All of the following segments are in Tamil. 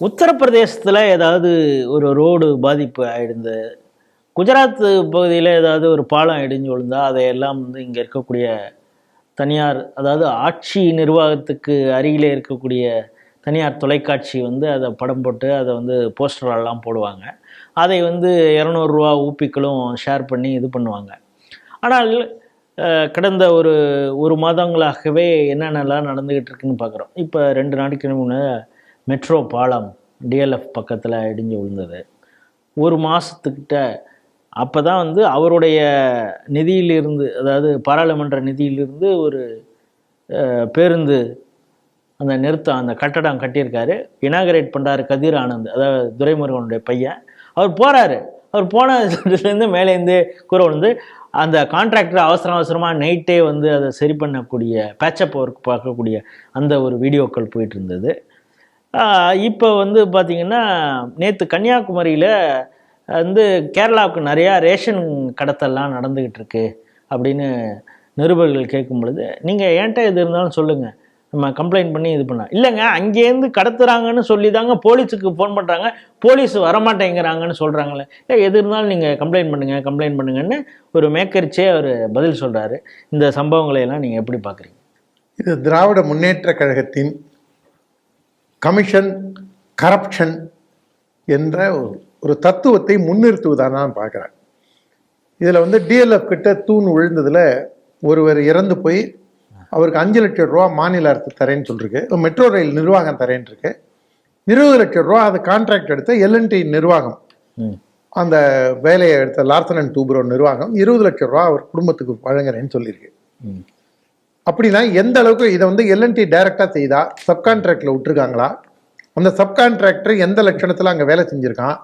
உத்தரப்பிரதேசத்தில் ஏதாவது ஒரு ரோடு பாதிப்பு ஆயிடுந்து குஜராத் பகுதியில் ஏதாவது ஒரு பாலம் இடிஞ்சு விழுந்தால் அதையெல்லாம் வந்து இங்கே இருக்கக்கூடிய தனியார் அதாவது ஆட்சி நிர்வாகத்துக்கு அருகிலே இருக்கக்கூடிய தனியார் தொலைக்காட்சி வந்து அதை படம் போட்டு அதை வந்து போஸ்டரெல்லாம் போடுவாங்க. அதை வந்து இரநூறுவா ஊப்பிக்களும் ஷேர் பண்ணி இது பண்ணுவாங்க. ஆனால் கடந்த ஒரு ஒரு மாதங்களாகவே என்னென்னலாம் நடந்துக்கிட்டு இருக்குன்னு பார்க்குறோம். இப்போ ரெண்டு நாளைக்கு முன்னே மெட்ரோ பாலம் டிஎல்எஃப் பக்கத்தில் இடிஞ்சு விழுந்தது. ஒரு மாதத்துக்கிட்ட அப்போ தான் வந்து அவருடைய நிதியிலிருந்து அதாவது பாராளுமன்ற நிதியிலிருந்து ஒரு பேருந்து அந்த நிறுத்தம் அந்த கட்டடம் கட்டியிருக்காரு. இனாகரேட் பண்ணுறாரு கதிர் ஆனந்த் அதாவது துரைமுருகனுடைய பையன். அவர் போகிறாரு அவர் போனதுலேருந்து மேலேருந்து கூற விழுந்து அந்த கான்ட்ராக்டர் அவசரம் அவசரமாக நைட்டே வந்து அதை சரி பண்ணக்கூடிய பேச்சப் ஒர்க் பார்க்கக்கூடிய அந்த ஒரு வீடியோக்கள் போயிட்டு இருந்தது. இப்போ வந்து பார்த்திங்கன்னா நேற்று கன்னியாகுமரியில் வந்து கேரளாவுக்கு நிறையா ரேஷன் கடத்தல்லாம் நடந்துக்கிட்டு இருக்கு அப்படின்னு நிருபர்கள் கேட்கும் பொழுது நீங்கள் ஏன்ட்ட எது இருந்தாலும் சொல்லுங்கள் நம்ம கம்ப்ளைண்ட் பண்ணி இது பண்ண இல்லைங்க அங்கேருந்து கடத்துறாங்கன்னு சொல்லி தாங்க போலீஸுக்கு ஃபோன் பண்ணுறாங்க போலீஸ் வரமாட்டேங்கிறாங்கன்னு சொல்கிறாங்களே இல்லை எது இருந்தாலும் நீங்கள் கம்ப்ளைண்ட் பண்ணுங்கள் கம்ப்ளைண்ட் பண்ணுங்கன்னு ஒரு மேக்கரிச்சே அவர் பதில் சொல்கிறாரு இந்த சம்பவங்களை எல்லாம் நீங்கள் எப்படி பார்க்குறீங்க இது திராவிட முன்னேற்ற கழகத்தின் கமிஷன் கரப்ஷன் என்ற ஒரு- தத்துவத்தை முன்னிறுத்துவதாக நான் பார்க்குறேன் இதில் வந்து டிஎல்எஃப் கிட்ட தூண் விழுந்ததில் ஒருவர் இறந்து போய் அவருக்கு அஞ்சு லட்சம் ரூபா மாநில அரசு தரேன்னு சொல்லிருக்கு. மெட்ரோ ரயில் நிர்வாகம் தரேன்னு இருக்கு. இருபது லட்சம் ரூபா அது கான்ட்ராக்ட் எடுத்த எல்என்டி நிர்வாகம். அந்த வேலையை எடுத்த லார்சன் அண்ட் டூப்ரோ நிர்வாகம் இருபது லட்சம் ரூபா அவர் குடும்பத்துக்கு வழங்குறேன்னு சொல்லியிருக்கு. அப்படின்னா எந்த அளவுக்கு இதை வந்து எல்என்டி டைரக்டாக செய்தா சப்கான்ட்ராக்டில் விட்டுருக்காங்களா? அந்த சப்கான்ட்ராக்டர் எந்த லட்சணத்தில் அங்கே வேலை செஞ்சுருக்கான்?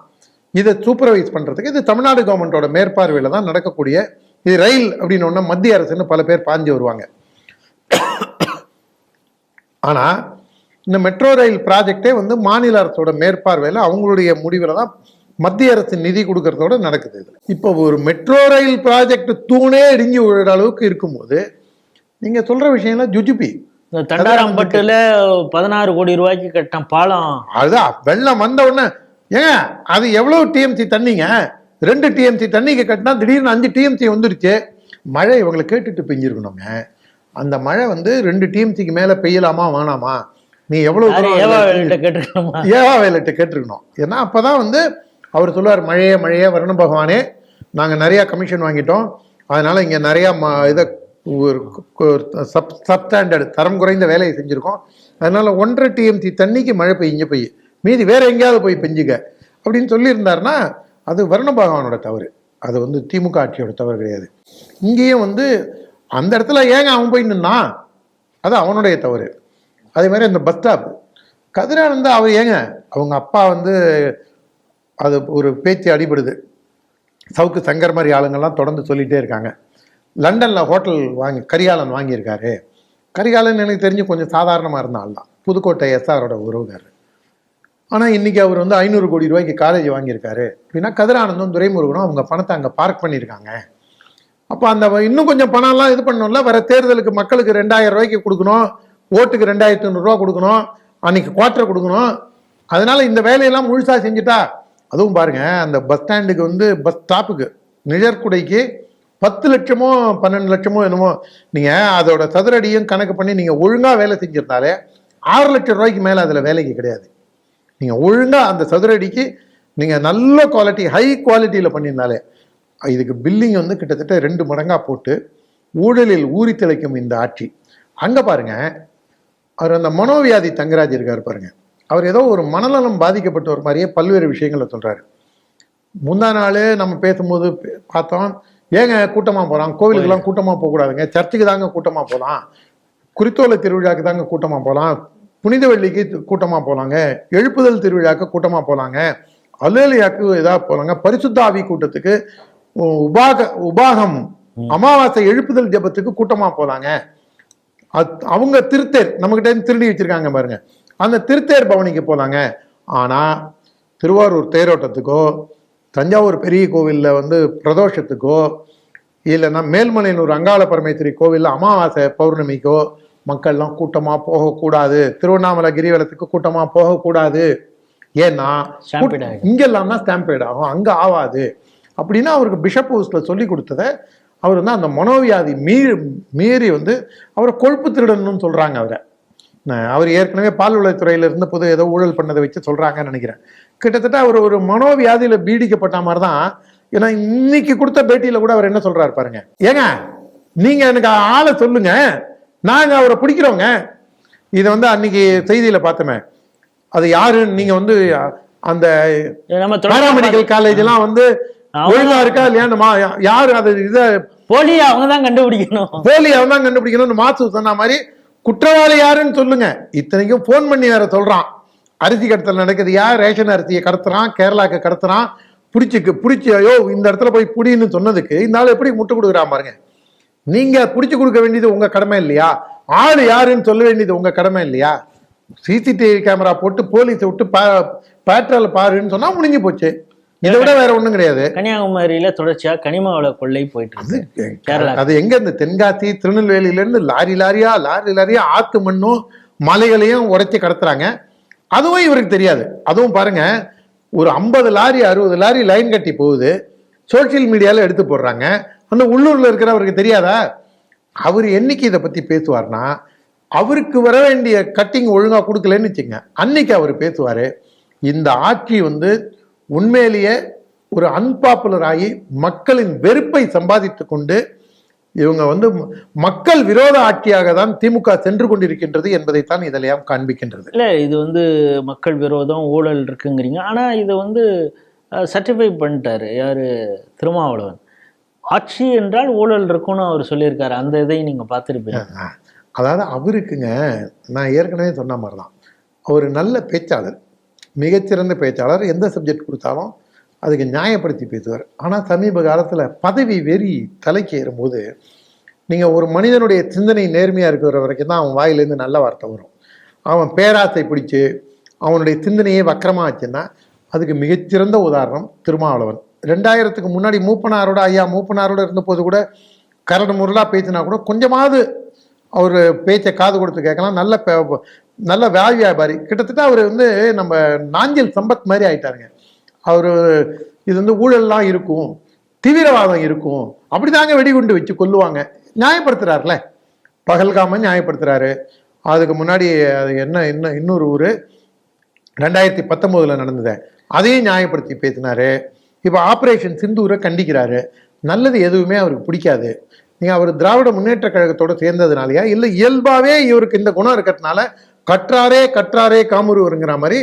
இதை சூப்பர்வைஸ் பண்ணுறதுக்கு இது தமிழ்நாடு கவர்மெண்ட்டோட மேற்பார்வையில் தான் நடக்கக்கூடிய இது ரயில் அப்படின்னு ஒன்று மத்திய அரசுன்னு பல பேர் பாஞ்சு வருவாங்க. ஆனால் இந்த மெட்ரோ ரயில் ப்ராஜெக்டே வந்து மாநில அரசோட மேற்பார்வையில் அவங்களுடைய முடிவில் தான் மத்திய அரசு நிதி கொடுக்கறதோட நடக்குது இது. இப்போ ஒரு மெட்ரோ ரயில் ப்ராஜெக்ட் தூணே இடிஞ்சு விழுற அளவுக்கு இருக்கும்போது நீங்க சொல்ற விஷயம்லாம் ஜுஜுபி. தண்டாராம்பட்டுல பதினாறு கோடி ரூபாய்க்கு கட்டின பாலம். அதுதான் வெள்ளம் வந்த உடனே ஏங்க அது எவ்வளவு டிஎம்சி தண்ணிங்க? ரெண்டு டிஎம்சி தண்ணிக்கு கட்டினா திடீர்னு அஞ்சு டிஎம்சி வந்துருச்சு. மழை இவங்களை கேட்டுட்டு பெஞ்சிருக்கணுங்க. அந்த மழை வந்து ரெண்டு டிஎம்சிக்கு மேல பெய்யலாமா வேணாமா? நீ எவ்வளவு யாரு தூரம் ஏவா வேலைகிட்ட கேட்டிருக்கணும்? ஏன்னா அப்பதான் வந்து அவர் சொல்லுவார் மழையே மழையே வரணும் பகவானே. நாங்க நிறைய கமிஷன் வாங்கிட்டோம். அதனால இங்க நிறைய ம- இதை ஒரு சப் சப்ஸ்டாண்டர்ட் தரம் குறைந்த வேலையை செஞ்சுருக்கோம். அதனால் ஒன்றரை டிஎம்சி தண்ணிக்கு மழை பெய்யுங்க போய் மீதி வேறு எங்கேயாவது போய் பெஞ்சுக்க அப்படின்னு சொல்லியிருந்தாருன்னா அது வருண பகவானோட தவறு. அது வந்து திமுக ஆட்சியோட தவறு கிடையாது. இங்கேயும் வந்து அந்த இடத்துல ஏங்க அவன் போய் நின்னான்? அது அவனுடைய தவறு. அதே மாதிரி அந்த பஸ் ஸ்டாப் கதிரானந்தா அவர் ஏங்க அவங்க அப்பா வந்து அது ஒரு பேச்சு அடிபடுது. சவுக்கு சங்கர் மாதிரி ஆளுங்கள்லாம் தொடர்ந்து சொல்லிகிட்டே இருக்காங்க. லண்டனில் ஹோட்டல் வாங்கி கரிகாலன் வாங்கியிருக்காரு. கரிகாலன் எனக்கு தெரிஞ்சு கொஞ்சம் சாதாரணமாக இருந்த ஆள் தான். புதுக்கோட்டை எஸ்ஆரோட உறவுகார் ஆனால் இன்னைக்கு அவர் வந்து ஐநூறு கோடி ரூபாய்க்கு காலேஜ் வாங்கியிருக்காரு. அப்படின்னா கதிரானந்தம் துரைமுருகனும் அவங்க பணத்தை அங்கே பார்க் பண்ணியிருக்காங்க. அப்போ அந்த இன்னும் கொஞ்சம் பணம்லாம் இது பண்ணணும்ல? வர தேர்தலுக்கு மக்களுக்கு ரெண்டாயிரம் ரூபாய்க்கு கொடுக்கணும். ஓட்டுக்கு ரெண்டாயிரத்தி ஐநூறுரூவா கொடுக்கணும். அன்னைக்கு குவார்டர் கொடுக்கணும். அதனால இந்த வேலையெல்லாம் முழுசாக செஞ்சுட்டா அதுவும் பாருங்க அந்த பஸ் ஸ்டாண்டுக்கு வந்து பஸ் ஸ்டாப்புக்கு நிழற்குடைக்கு பத்து லட்சமோ பன்னெண்டு லட்சமோ என்னமோ நீங்கள் அதோட சதுரடியும் கணக்கு பண்ணி நீங்கள் ஒழுங்காக வேலை செஞ்சிருந்தாலே ஆறு லட்சம் ரூபாய்க்கு மேலே அதில் வேலைக்கு கிடையாது. நீங்கள் ஒழுங்காக அந்த சதுரடிக்கு நீங்கள் நல்ல குவாலிட்டி ஹை குவாலிட்டியில் பண்ணியிருந்தாலே இதுக்கு பில்லிங் வந்து கிட்டத்தட்ட ரெண்டு மடங்காக போட்டு ஊழலில் ஊறி திளைக்கும் இந்த ஆட்சி. அங்கே பாருங்க அவர் அந்த மனோவியாதி தங்கராஜ் இருக்கார் பாருங்கள் அவர் ஏதோ ஒரு மனநலம் பாதிக்கப்பட்ட ஒரு மாதிரியே பல்வேறு விஷயங்களை சொல்கிறாரு முந்தா நாள் நம்ம பேசும்போது பார்த்தோம் ஏங்க கூட்டமா போறான்? கோவிலுக்கெல்லாம் கூட்டமா போக கூடாதுங்க சர்ச்சுக்கு தாங்க கூட்டமா போலாம். குறித்தோலை திருவிழாக்கு தாங்க கூட்டமா போலாம். புனித வெள்ளிக்கு து- கூட்டமா போலாங்க. எழுப்புதல் திருவிழாக்கு கூட்டமா போலாங்க. அலேலியாக்கு ஏதாவது போலாங்க. பரிசுத்த ஆவி கூட்டத்துக்கு உபாக உபாகம் அமாவாசை எழுப்புதல் ஜெபத்துக்கு கூட்டமா போலாங்க. அத்- அவங்க திருத்தேர் நம்மகிட்ட திருடி வச்சிருக்காங்க பாருங்க. அந்த திருத்தேர் பவனிக்கு போனாங்க ஆனா திருவாரூர் தேரோட்டத்துக்கோ தஞ்சாவூர் பெரிய கோவில்ல வந்து பிரதோஷத்துக்கோ இல்லைன்னா மேல்மலையனூர் அங்காள பரமேஸ்வரி கோவில்ல அமாவாசை பௌர்ணமிக்கோ மக்கள்லாம் கூட்டமா போகக்கூடாது. திருவண்ணாமலை கிரிவலத்துக்கு கூட்டமா போகக்கூடாது. ஏன்னா. இங்கெல்லாம் தான் ஸ்டாம்பேட் ஆகும். அங்க ஆகாது அப்படின்னா அவருக்கு பிஷப் ஹவுஸ்ல சொல்லி கொடுத்ததை அவர் வந்து அந்த மனோவியாதி மீறி மீறி வந்து அவரை கொழுப்பு திருடணும்னு சொல்றாங்க அவரை. அவர் ஏற்கனவே பால்வளத்துறையில இருந்த போது ஏதோ ஊழல் பண்ணதை வச்சு சொல்றாங்கன்னு நினைக்கிறேன். கிட்டத்தட்ட அவர் ஒரு மனோவியாதியில பீடிக்கப்பட்ட மாதிரி தான் ஏன்னா இன்னைக்கு கொடுத்த பேட்டியில கூட அவர் என்ன சொல்றாரு பாருங்க. ஏங்க நீங்க எனக்கு ஆளை சொல்லுங்க. நாங்க அவரை பிடிக்கிறோங்க. இதை வந்து அன்னைக்கு செய்தியில பார்த்தோமே. அது யாருன்னு நீங்க வந்து அந்த நம்ம பாராமெடிக்கல் காலேஜ் எல்லாம் வந்து. ஒழுங்கா இருக்கா இல்லையான்னு யாரு அது இத போலி அவங்க தான் கண்டுபிடிக்கணும். போலி அவன் தான் கண்டுபிடிக்கணும்னு மாசு சொன்ன மாதிரி குற்றவாளி யாருன்னு சொல்லுங்க. இத்தனைக்கும் ஃபோன் பண்ணி வேற சொல்றான். அரிசி கடத்தல் நடக்குது. யார் ரேஷன் அரிசியை கடத்துறான்? கேரளாக்கு கடத்துறான்? பிடிச்சிக்கு பிடிச்சி ஐயோ இந்த இடத்துல போய் புடின்னு சொன்னதுக்கு இந்த ஆள் எப்படி முட்டு கொடுக்குறான் பாருங்க. நீங்க பிடிச்சி கொடுக்க வேண்டியது உங்க கடமை இல்லையா? ஆள் யாருன்னு சொல்ல வேண்டியது உங்க கடமை இல்லையா? சிசிடிவி கேமரா போட்டு போலீஸை விட்டு பேட்ரோல் பாருன்னு சொன்னா முடிஞ்சு போச்சு. இதை விட வேற ஒண்ணும் கிடையாது. கன்னியாகுமரியில தொடர்ச்சியா கனிம வள கொள்ளை போயிட்டு இருக்கு. அது எங்க இந்த தென்காசி திருநெல்வேலியில இருந்து? லாரி லாரியா லாரி லாரியா ஆத்து மண்ணும் மலைகளையும் உடைச்சு கடத்துறாங்க. அதுவும் இவருக்கு தெரியாது. அதுவும் பாருங்க ஒரு ஐம்பது லாரி அறுபது லாரி லைன் கட்டி போகுது. சோஷியல் மீடியால எடுத்து போடுறாங்க. அந்த உள்ளூர்ல இருக்கிறவருக்கு தெரியாதா? அவர் என்னைக்கு இதை பத்தி பேசுவார்னா அவருக்கு வர வேண்டிய கட்டிங் ஒழுங்கா கொடுக்கலன்னு வச்சுங்க அன்னைக்கு அவர் பேசுவாரு இந்த ஆட்சி வந்து உண்மையிலேயே ஒரு அன்பாப்புலர் ஆகி மக்களின் வெறுப்பை சம்பாதித்து கொண்டு இவங்க வந்து மக்கள் விரோத ஆட்சியாக தான் திமுக சென்று கொண்டிருக்கின்றது என்பதைத்தான் இதெல்லாம் காண்பிக்கின்றது. இல்ல இது வந்து மக்கள் விரோதம் ஊழல் இருக்குங்கிறீங்க. ஆனா இதை வந்து சர்டிஃபை பண்ணிட்டாரு. யாரு? திருமாவளவன். ஆட்சி என்றால் ஊழல் இருக்கும்னு அவர் சொல்லியிருக்காரு. அந்த இதை நீங்க பார்த்திருப்பீங்க. அதாவது அவருக்குங்க நான் ஏற்கனவே சொன்ன மாதிரி தான் ஒரு நல்ல பேச்சாளர். மிகச்சிறந்த பேச்சாளர் எந்த சப்ஜெக்ட் கொடுத்தாலும் அதுக்கு நியாயப்படுத்தி பேசுவார். ஆனால் சமீப காலத்தில் பதவி வெறி தலைக்கு ஏறும்போது நீங்கள் ஒரு மனிதனுடைய சிந்தனை நேர்மையாக இருக்கிற வரைக்கும் தான் அவன் வாயிலேருந்து நல்ல வார்த்தை வரும். அவன் பேராசை பிடிச்சி அவனுடைய சிந்தனையே வக்கரமாக வச்சுன்னா அதுக்கு மிகச்சிறந்த உதாரணம் திருமாவளவன். ரெண்டாயிரத்துக்கு முன்னாடி மூப்பனாரோட ஐயா மூப்பனாரோட இருந்தபோது கூட கரடு முரலாக பேசினா கூட கொஞ்சமாவது அவர் பேச்சை காது கொடுத்து கேட்கலாம் நல்ல நல்ல வியாபாரி வியாபாரி. கிட்டத்தட்ட அவர் வந்து நம்ம நாஞ்சில் சம்பத் மாதிரி ஆயிட்டாருங்க. அவர் இது வந்து ஊழல்லாம் இருக்கும் தீவிரவாதம் இருக்கும் அப்படி தாங்க வெடிகுண்டு வச்சு கொல்லுவாங்க. நியாயப்படுத்துறாருல. பகல்காம நியாயப்படுத்துறாரு. அதுக்கு முன்னாடி அது என்ன என்ன இன்னொரு ஊர் ரெண்டாயிரத்தி பத்தொம்போதில் நடந்தது அதையும் நியாயப்படுத்தி பேசினாரு. இப்போ ஆப்ரேஷன் சிந்தூரை கண்டிக்கிறாரு. நல்லது எதுவுமே அவருக்கு பிடிக்காது. நீங்கள் அவர் திராவிட முன்னேற்ற கழகத்தோட சேர்ந்ததுனாலயா இல்லை இயல்பாகவே இவருக்கு இந்த குணம் இருக்கிறதுனால கற்றாரே கற்றாரே காமுருவருங்கிற மாதிரி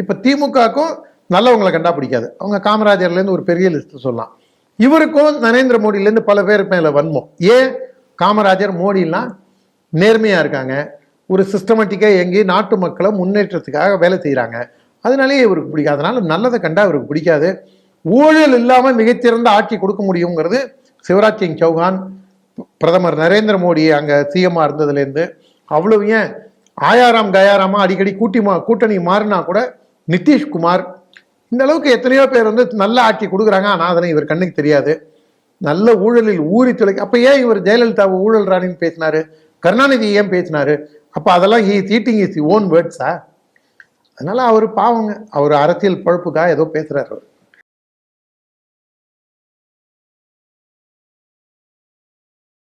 இப்போ திமுகவுக்கும் நல்லவங்களை கண்டா பிடிக்காது. அவங்க காமராஜர்லேருந்து ஒரு பெரிய லிஸ்ட் சொல்லலாம். இவருக்கும் நரேந்திர மோடியிலேருந்து பல பேர் மேலே வன்மம். ஏன்? காமராஜர் மோடிலாம் நேர்மையாக இருக்காங்க. ஒரு சிஸ்டமேட்டிக்காக எங்கேயும் நாட்டு மக்களை முன்னேற்றத்துக்காக வேலை செய்கிறாங்க அதனாலேயே இவருக்கு பிடிக்காது. அதனால நல்லதை கண்டா இவருக்கு பிடிக்காது. ஊழல் இல்லாமல் மிகச்சிறந்த ஆட்சி கொடுக்க முடியுங்கிறது சிவராஜ் சிங் சௌஹான் பிரதமர் நரேந்திர மோடி அங்கே சிஎம்மாக இருந்ததுலேருந்து அவ்வளவு ஏன்? ஆயாராம் கயாராமா அடிக்கடி கூட்டி மா கூட்டணி மாறினா கூட நிதிஷ்குமார் இந்த அளவுக்கு எத்தனையோ பேர் வந்து நல்ல ஆட்சி கொடுக்குறாங்க. ஆனால் அதனை இவர் கண்ணுக்கு தெரியாது. நல்ல ஊழலில் ஊறி துளைக்க அப்போ ஏன் இவர் ஜெயலலிதாவை ஊழல் ராணின்னு பேசினாரு? கருணாநிதி ஏன் பேசினாரு? அப்போ அதெல்லாம் ஹீ தீட்டிங் இஸ் ஓன் வேர்ட்ஸா அதனால அவர் பாவங்க அவர் அரசியல் பழப்புக்காக ஏதோ பேசுறாரு அவர்.